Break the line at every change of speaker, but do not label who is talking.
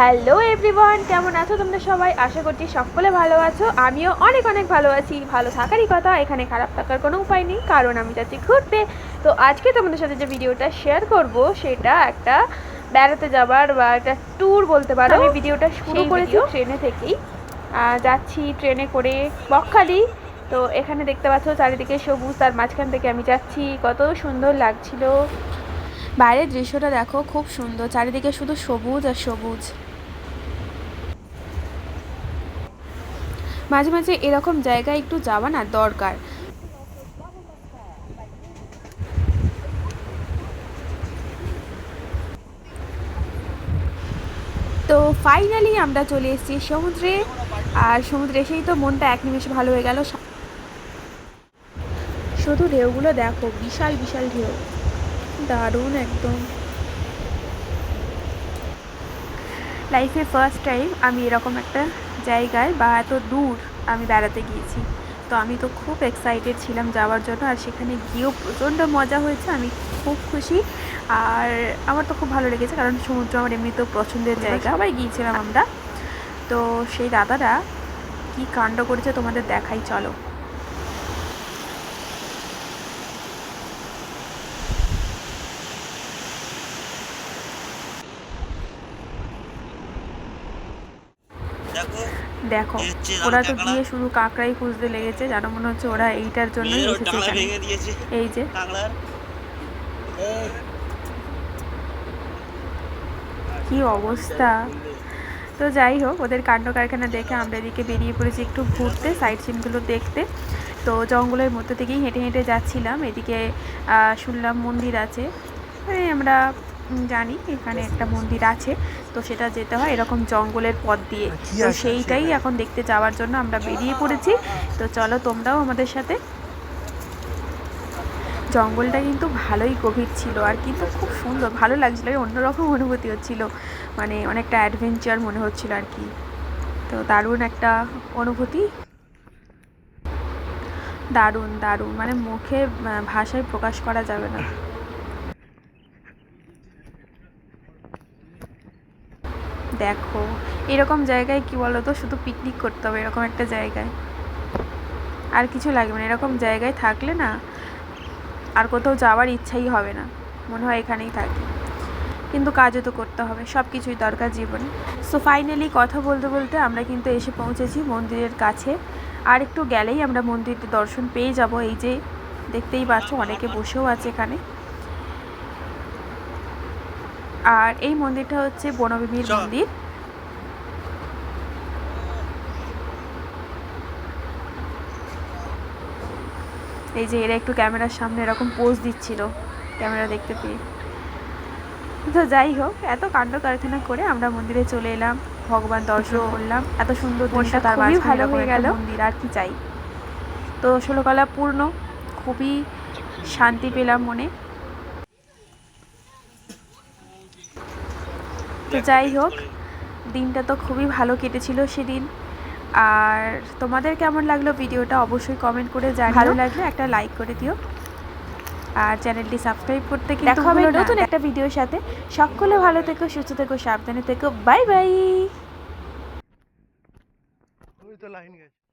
Hello everyone কেমন আছো তোমরা সবাই? আশা করছি সকলে ভালো আছো। আমিও অনেক অনেক ভালো আছি। ভালো থাকারই কথা এখানে খারাপ থাকার কোনো উপায় নেই কারণ আমি যাচ্ছি ঘুরতে। তো আজকে তোমাদের সাথে যে ভিডিওটা শেয়ার করব সেটা একটা বেড়াতে যাবার বা একটা ট্যুর বলতে পারো। আমি ভিডিওটা শুরু করেছি ট্রেনে থেকেই। যাচ্ছি ট্রেনে করে বকখালি। তো এখানে দেখতে পাচ্ছ চারিদিকে সবুজ তার মাঝখান থেকে আমি যাচ্ছি। কত সুন্দর লাগছিল। বাইরের দৃশ্যটা দেখো খুব সুন্দর। চারিদিকে শুধু সবুজ আর সবুজ। মাঝে মাঝে এরকম জায়গায় একটু যাওয়া না দরকার। তো ফাইনালি আমরা চলে এসেছি সমুদ্রে। আর সমুদ্রে এসেই তো মনটা এক নিমেষে ভালো হয়ে গেল। শুধু ঢেউগুলো দেখো, বিশাল বিশাল ঢেউ। দারুণ একদম। লাইফে ফার্স্ট টাইম আমি এরকম একটা জায়গায় বা এত দূর আমি বেড়াতে গিয়েছি। তো আমি তো খুব এক্সাইটেড ছিলাম যাওয়ার জন্য আর সেখানে গিয়েও প্রচণ্ড মজা হয়েছে আমি খুব খুশি। আর আমার তো খুব ভালো লেগেছে কারণ সমুদ্র আমার এমনিতেও পছন্দের জায়গা সবাই গিয়েছিলাম আমরা। তো সেই দাদারা কি কাণ্ড করেছে তোমাদের দেখাই চলো।
দেখো
ওরা তো গিয়ে শুধু কাঁকড়াই খুঁজতে লেগেছে জানো মনে হচ্ছে ওরা এইটার জন্যই
এই
এসেছে যে। কি অবস্থা। তো যাই হোক ওদের কাণ্ড কারখানা দেখে আমরা এদিকে বেরিয়ে পড়েছি একটু ঘুরতে সাইড সিনগুলো দেখতে। তো জঙ্গলের মধ্যে থেকেই হেঁটে হেঁটে যাচ্ছিলাম এদিকে আহ, শুনলাম মন্দির আছে। মানে আমরা জানি এখানে একটা মন্দির আছে তো সেটা যেতে হয় এরকম জঙ্গলের পথ দিয়ে। তো সেইটাই এখন দেখতে যাওয়ার জন্য আমরা বেরিয়ে পড়েছি। তো চলো তোমরাও আমাদের সাথে। জঙ্গলটা কিন্তু ভালোই গভীর ছিল আর কিন্তু খুব সুন্দর ভালো লাগছিল অন্যরকম অনুভূতি হচ্ছিল। মানে অনেকটা অ্যাডভেঞ্চার মনে হচ্ছিল আর কি। তো দারুণ একটা অনুভূতি। দারুণ দারুণ মানে মুখে ভাষায় প্রকাশ করা যাবে না। দেখো। এরকম জায়গায় কি বলো তো শুধু পিকনিক করতে হবে, এরকম একটা জায়গায়। আর কিছু লাগবে না এরকম জায়গায় থাকলে না, আর কোথাও যাওয়ার ইচ্ছাই হবে না। মনে হয় এখানেই থাকি। কিন্তু কাজও তো করতে হবে সব কিছুই দরকার জীবনে। সো ফাইনালি কথা বলতে বলতে আমরা কিন্তু এসে পৌঁছেছি মন্দিরের কাছে। আর একটু গেলেই আমরা মন্দিরটি দর্শন পেয়ে যাব। এই যে দেখতেই পাচ্ছ, অনেকে বসেও আছে এখানে। আর এই মন্দিরটা হচ্ছে বনবিবির মন্দির। এই যে এরা একটু ক্যামেরার সামনে এরকম পোজ দিচ্ছিল ক্যামেরা দেখতে পেয়ে। তো যাই হোক এত কাণ্ড কারখানা করে আমরা মন্দিরে চলে এলাম ভগবান দর্শন করলাম। এত সুন্দর দৃশ্য তার খুবই ভালো হয়ে গেল। মন্দির আর কি চাই। তো ষোলকলা পূর্ণ খুবই শান্তি পেলাম মনে। তো যাই হোক দিনটা তো খুবই ভালো কেটেছিল সেদিন। আর তোমাদের কেমন লাগল ভিডিওটা অবশ্যই কমেন্ট করে জানিও। ভালো লাগলে? একটা লাইক করে দিও। আর চ্যানেলটি সাবস্ক্রাইব করতে কিন্তু
দেখা হবে নতুন
একটা ভিডিওর সাথে। সকলে ভালো থেকো সুস্থ থেকো সাবধানে থেকো। বাই বাই
তো লাইন গেছে।